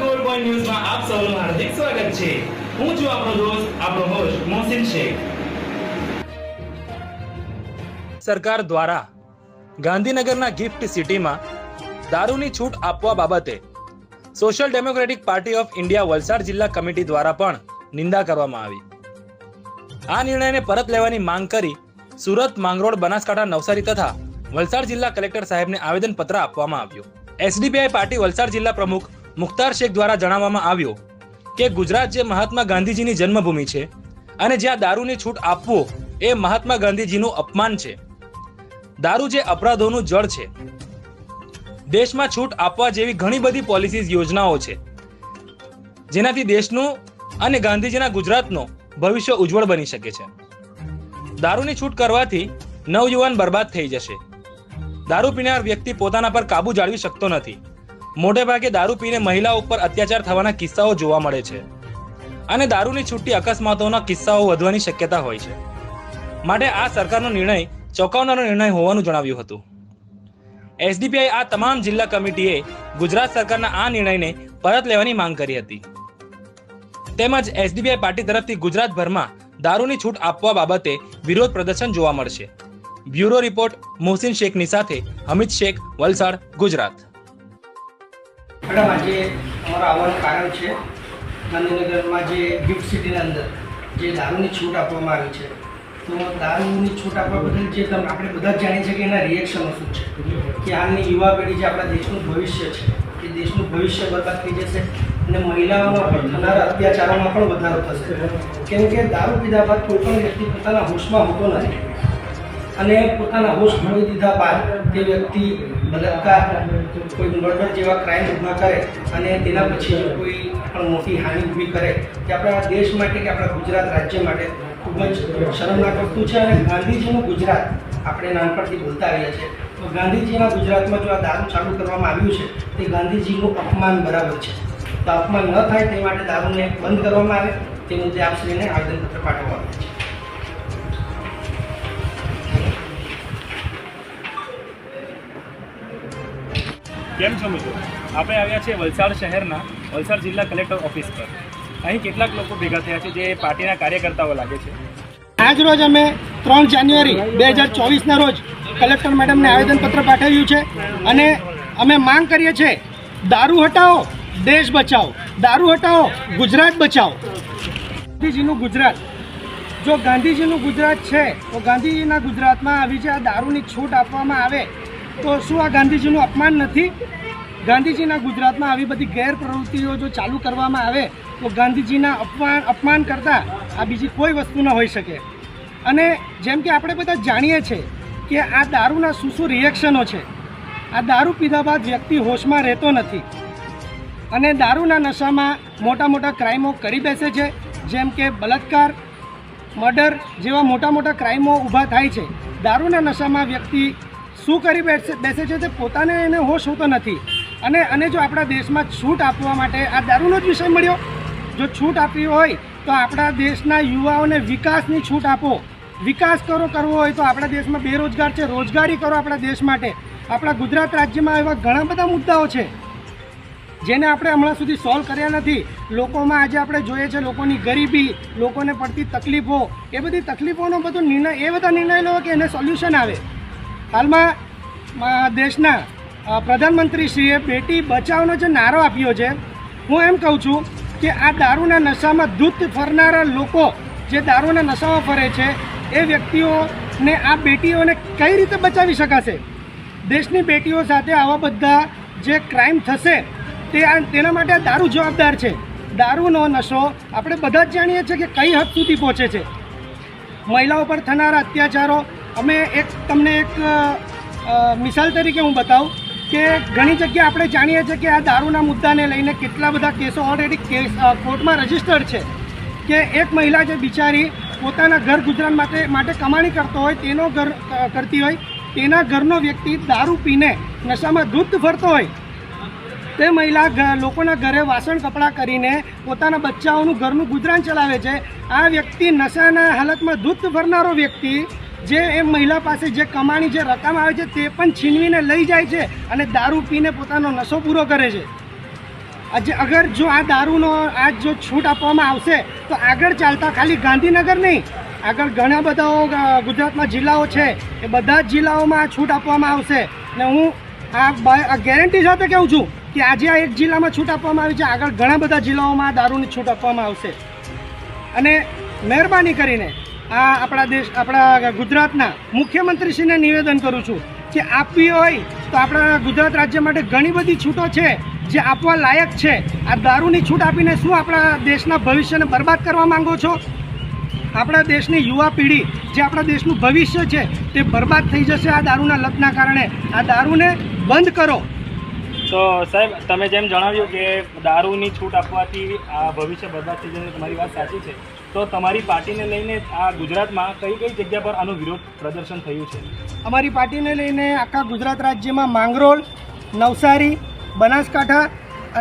Gold point ન્યૂઝમાં આપ સૌનું હાર્દિક સ્વાગત છે. હું છું આપણો દોસ્ત આપણો હોસ્ટ મોહસિન શેખ. સરકાર દ્વારા ગાંધીનગરના ગિફ્ટ સિટીમાં દારૂની છૂટ આપવા બાબતે Social Democratic Party of India Valsad જિલ્લા કમિટી દ્વારા પણ નિંદા કરવામાં આવી. આ નિર્ણયને પરત લેવાની માંગ કરી સુરત માંગરોળ બનાસકાંઠા નવસારી તથા વલસાડ જિલ્લા કલેક્ટર સાહેબને આવેદનપત્ર આપવામાં આવ્યું. એસડીપીઆઈ પાર્ટી વલસાડ જિલ્લા પ્રમુખ મુખ્તાર શેખ દ્વારા જણાવવામાં આવ્યું કે ગુજરાત જે મહાત્મા ગાંધીજીની જન્મભૂમિ છે અને જ્યાં દારૂની છૂટ આપવો એ મહાત્મા ગાંધીજીનું અપમાન છે. દારૂ જે અપરાધોનું જળ છે. દેશમાં છૂટ આપવા જેવી ઘણી બધી પોલિસીઝ યોજનાઓ છે. જેનાથી દેશનું અને ગાંધીજીના ગુજરાતનો ભવિષ્ય ઉજ્જવળ બની શકે છે. દારૂની છૂટ કરવાથી નવયુવાન બરબાદ થઈ જશે. દારૂ પીનાર વ્યક્તિ પોતાના પર કાબુ જાળવી શકતો નથી. મોટે ભાગે દારૂ પીને મહિલાઓ ઉપર અત્યાચાર થવાના કિસ્સાઓ જોવા મળે છે. અને દારૂની છૂટી અકસ્માતોના કિસ્સાઓ વધવાની શક્યતા હોય છે. માટે આ સરકારનો નિર્ણય ચોંકાવનારો નિર્ણય હોવાનું જણાવ્યું હતું. એસડીપીઆઈ આ તમામ જિલ્લા કમિટીએ ગુજરાત સરકારના આ નિર્ણયને પરત લેવાની માંગ કરી હતી. તેમજ એસડીબીઆઈ પાર્ટી તરફથી ગુજરાતભરમાં દારૂની છૂટ આપવા બાબતે વિરોધ પ્રદર્શન જોવા મળશે. બ્યુરો રિપોર્ટ મોહસિન શેખની સાથે અમિત શેખ, વલસાડ, ગુજરાત. મેડમ આજે અમારું આવવાનું કારણ છે, ગાંધીનગરમાં જે ગિફ્ટ સિટીના અંદર જે દારૂની છૂટ આપવામાં આવી છે. તો દારૂની છૂટ આપવા બદલ જે તમે આપણે બધા જ જાણીએ છીએ કે એના રિએક્શનો શું છે? કે હાલની યુવા પેઢી જે આપણા દેશનું ભવિષ્ય છે, એ દેશનું ભવિષ્ય બરબાદ થઈ જશે અને મહિલાઓના પર થનારા અત્યાચારોમાં પણ વધારો થશે. કેમ કે દારૂ પીધા બાદ કોઈ પણ વ્યક્તિ પોતાના હોશમાં હોતો નથી. અને પોતાના હોશ ખોઈ દીધા બાદ તે વ્યક્તિ બલાત્કાર, કોઈ મર્ડર જેવા ક્રાઇમ ઊભા કરે અને તેના પછી કોઈ પણ મોટી હાનિ ઊભી કરે કે આપણા દેશ માટે કે આપણા ગુજરાત રાજ્ય માટે ખૂબ જ શરમનાક વસ્તુ છે અને ગાંધીજીનું ગુજરાત આપણે નાનપણથી બોલતા આવ્યા છે તો ગાંધીજીના ગુજરાતમાં જો આ દારૂ ચાલુ કરવામાં આવ્યું છે, તે ગાંધીજીનું અપમાન બરાબર છે. તો અપમાન ન થાય તે માટે દારૂને બંધ કરવામાં આવે તે મુદ્દે આપશ્રીને આવેદનપત્ર પાઠવવામાં કેમ છો મિત્રો? આપણે આવ્યા છીએ વલસાડ શહેરના, વલસાડ જિલ્લા કલેક્ટર ઓફિસ પર. અહીં કેટલાક લોકો ભેગા થયા છે જે પાર્ટીના કાર્યકર્તાઓ લાગે છે. આજ રોજ અમે ત્રણ જાન્યુઆરી બે હજાર ચોવીસના રોજ કલેક્ટર મેડમને આવેદનપત્ર પાઠવ્યું છે અને અમે માંગ કરીએ છીએ, દારૂ હટાવો, દેશ બચાવો. દારૂ હટાવો, ગુજરાત બચાવો. ગાંધીજીનું ગુજરાત. જો ગાંધીજીનું ગુજરાત છે, તો ગાંધીજીના ગુજરાતમાં આવી જે આ દારૂની છૂટ આપવામાં આવે તો શું આ ગાંધીજીનું અપમાન નથી? ગાંધીજીના ગુજરાતમાં આવી બધી ગેરપ્રવૃત્તિઓ જો ચાલુ કરવામાં આવે, તો ગાંધીજીના અપમાન અપમાન કરતાં આ બીજી કોઈ વસ્તુ ન હોઈ શકે. અને જેમ કે આપણે બધા જાણીએ છીએ કે આ દારૂના શું શું રિએક્શનો છે. આ દારૂ પીધા બાદ વ્યક્તિ હોશમાં રહેતો નથી. અને દારૂના નશામાં મોટા મોટા ક્રાઇમો કરી બેસે છે, જેમ કે બલાત્કાર મર્ડર જેવા મોટા મોટા ક્રાઇમો ઊભા થાય છે. દારૂના નશામાં વ્યક્તિ શું કરી બેસે બેસે છે તે પોતાને એને હોશ હોતો નથી. અને અને જો આપણા દેશમાં છૂટ આપવા માટે આ દારૂનો જ વિષય મળ્યો. જો છૂટ આપવી હોય તો આપણા દેશના યુવાઓને વિકાસની છૂટ આપો. વિકાસ કરો, કરવો હોય તો આપણા દેશમાં બેરોજગાર છે. રોજગારી કરો આપણા દેશ માટે. આપણા ગુજરાત રાજ્યમાં એવા ઘણા બધા મુદ્દાઓ છે, જેને આપણે હમણાં સુધી સોલ્વ કર્યા નથી. લોકોમાં આજે આપણે જોઈએ છે લોકોની ગરીબી, લોકોને પડતી તકલીફો. એ બધી તકલીફોનો બધો નિર્ણય, એ બધા નિર્ણય લો કે એને સોલ્યુશન આવે. હાલમાં દેશના પ્રધાનમંત્રી પ્રધાનમંત્રીશ્રીએ બેટી બચાવનો જે નારો આપ્યો છે, હું એમ કહું છું કે આ દારૂના નશામાં ધૂત ફરનારા લોકો જે દારૂના નશામાં ફરે છે, એ વ્યક્તિઓને, આ બેટીઓને કઈ રીતે બચાવી શકાશે? દેશની બેટીઓ સાથે આવા બધા જે ક્રાઇમ થશે, તે તેના માટે આ દારૂ જવાબદાર છે. દારૂનો નશો આપણે બધા જ જાણીએ છીએ કે કઈ હદ સુધી પહોંચે છે. મહિલાઓ પર થનારા અત્યાચારો અમે એક તમને એક મિસાલ તરીકે હું બતાવું કે ઘણી જગ્યાએ આપણે જાણીએ છીએ કે આ દારૂના મુદ્દાને લઈને કેટલા બધા કેસો ઓલરેડી કેસ કોર્ટમાં રજીસ્ટર્ડ છે કે એક મહિલા જે બિચારી પોતાના ઘર ગુજરાન માટે માટે કમાણી કરતો હોય, તેનો ઘર કરતી હોય, તેના ઘરનો વ્યક્તિ દારૂ પીને નશામાં ધૂત ફરતો હોય, તે મહિલા લોકોના ઘરે વાસણ કપડાં કરીને પોતાના બચ્ચાઓનું ઘરનું ગુજરાન ચલાવે છે. આ વ્યક્તિ નશાના હાલતમાં ધૂત ફરનારો વ્યક્તિ જે એ મહિલા પાસે જે કમાણી, જે રકમ આવે છે, તે પણ છીનવીને લઈ જાય છે અને દારૂ પીને પોતાનો નશો પૂરો કરે છે. આજે અગર જો આ દારૂનો આ જો છૂટ આપવામાં આવશે, તો આગળ ચાલતા ખાલી ગાંધીનગર નહીં, આગળ ઘણા બધા ગુજરાતમાં જિલ્લાઓ છે, એ બધા જ જિલ્લાઓમાં આ છૂટ આપવામાં આવશે. ને હું આ ગેરંટી સાથે કહું છું કે આજે આ એક જિલ્લામાં છૂટ આપવામાં આવી છે, આગળ ઘણા બધા જિલ્લાઓમાં દારૂની છૂટ આપવામાં આવશે. અને મહેરબાની કરીને આ આપણા દેશ, આપણા ગુજરાતના મુખ્યમંત્રીશ્રીને નિવેદન કરું છું કે આપવી હોય તો આપણા ગુજરાત રાજ્ય માટે ઘણી બધી છૂટો છે જે આપવા લાયક છે. આ દારૂની છૂટ આપીને શું આપણા દેશના ભવિષ્યને બરબાદ કરવા માંગો છો? આપણા દેશની યુવા પેઢી, જે આપણા દેશનું ભવિષ્ય છે, તે બરબાદ થઈ જશે આ દારૂના લતના કારણે. આ દારૂને બંધ કરો. તો સાહેબ તમે જેમ જણાવ્યું કે દારૂની છૂટ આપવાથી આ ભવિષ્ય બરબાદ થઈ જશે તમારી વાત સાચી છે. તો તમારી પાર્ટીને લઈને આ ગુજરાતમાં કઈ કઈ જગ્યા પર આનું વિરોધ પ્રદર્શન થયું છે? અમારી પાર્ટીને લઈને આખા ગુજરાત રાજ્યમાં માંગરોળ નવસારી બનાસકાંઠા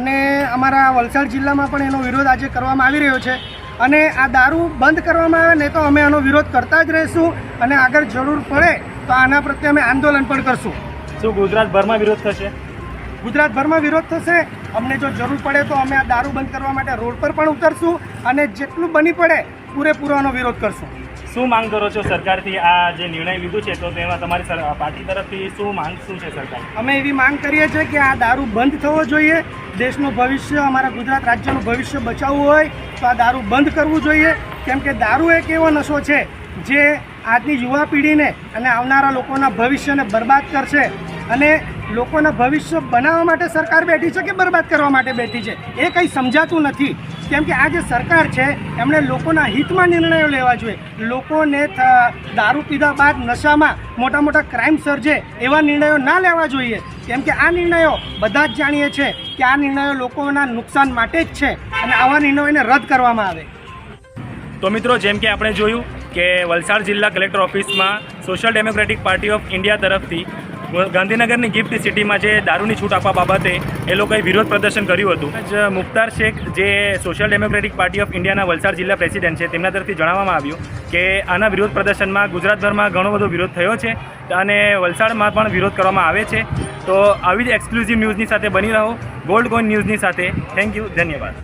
અને અમારા વલસાડ જિલ્લામાં પણ એનો વિરોધ આજે કરવામાં આવી રહ્યો છે. અને આ દારૂ બંધ કરવામાં આવે ને તો અમે આનો વિરોધ કરતા જ રહીશું અને આગળ જરૂર પડે તો આના પ્રત્યે અમે આંદોલન પણ કરશું. શું ગુજરાતભરમાં વિરોધ થશે? ગુજરાતભરમાં વિરોધ થશે? અમને જો જરૂર પડે તો અમે આ દારૂ બંધ કરવા માટે રોડ પર પણ ઉતરશું અને જેટલું બની પડે પૂરેપૂરાનો વિરોધ કરશું. શું માંગ કરો છો સરકારથી? આ જે નિર્ણય લીધું છે તો તેમાં તમારી પાર્ટી તરફથી શું માંગ શું છે સરકાર? અમે એવી માંગ કરીએ છીએ કે આ દારૂ બંધ થવો જોઈએ. દેશનું ભવિષ્ય અમારા ગુજરાત રાજ્યનું ભવિષ્ય બચાવવું હોય તો આ દારૂ બંધ કરવું જોઈએ. કેમ કે દારૂ એક એવો નશો છે જે આજની યુવા પેઢીને અને આવનારા લોકોના ભવિષ્યને બરબાદ કરશે. અને લોકોના ભવિષ્ય બનાવવા માટે સરકાર બેઠી છે કે બરબાદ કરવા માટે બેઠી છે? એ કંઈ સમજાતું નથી. કેમ કે આ જે સરકાર છે, એમણે લોકોના હિતમાં નિર્ણયો લેવા જોઈએ. લોકોને દારૂ પીધા બાદ નશામાં મોટા મોટા ક્રાઇમ સર્જે એવા નિર્ણયો ના લેવા જોઈએ. કેમ કે આ નિર્ણયો બધા જ જાણીએ છે કે આ નિર્ણયો લોકોના નુકસાન માટે જ છે અને આવા નિર્ણયોને રદ કરવામાં આવે. તો મિત્રો, જેમ કે આપણે જોયું કે વલસાડ જિલ્લા કલેક્ટર ઓફિસમાં Social Democratic Party of India તરફથી ગાંધીનગરની ગિફ્ટ સિટીમાં જે દારૂની છૂટ આપવા બાબતે એ લોકોએ વિરોધ પ્રદર્શન કર્યું હતું. જ મુખ્તાર શેખ, જે સોશિયલ ડેમોક્રેટિક પાર્ટી ઓફ ઇન્ડિયાના વલસાડ જિલ્લા પ્રેસિડેન્ટ છે, તેમના તરફથી જણાવવામાં આવ્યું કે આના વિરોધ પ્રદર્શનમાં ગુજરાતભરમાં ઘણો બધો વિરોધ થયો છે અને વલસાડમાં પણ વિરોધ કરવામાં આવે છે. તો આવી જ એક્સક્લુઝિવ ન્યૂઝની સાથે બની રહો. ગોલ્ડ કોઈન ન્યૂઝની સાથે. થેન્ક યુ ધન્યવાદ.